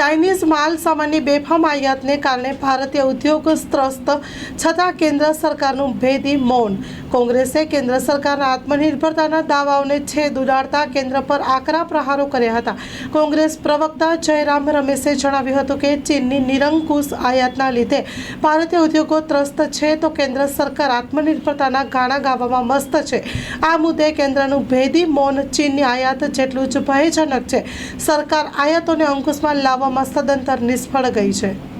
Chinese માલ સામાનની બેફામ આયાતને કારણે ભારતીય ઉદ્યોગ ત્રસ્ત છતાં કેન્દ્ર સરકારનું ભેદી મૌન. કોંગ્રેસે કેન્દ્ર સરકારના આત્મનિર્ભરતાના દાવાઓને છેદ ઉડાડતા કેન્દ્ર પર આકરા પ્રહારો કર્યા હતા. કોંગ્રેસ પ્રવક્તા જયરામ રમેશે જણાવ્યું હતું કે ચીનની નિરંકુશ આયાતના લીધે ભારતીય ઉદ્યોગો ત્રસ્ત છે તો કેન્દ્ર સરકાર આત્મનિર્ભરતાના ગાણા ગાવામાં મસ્ત છે. આ મુદ્દે કેન્દ્રનું ભેદી મૌન ચીનની આયાત જેટલું જ ભયજનક છે. સરકાર આયાતોને અંકુશમાં લાવવામાં સદંતર નિષ્ફળ ગઈ છે.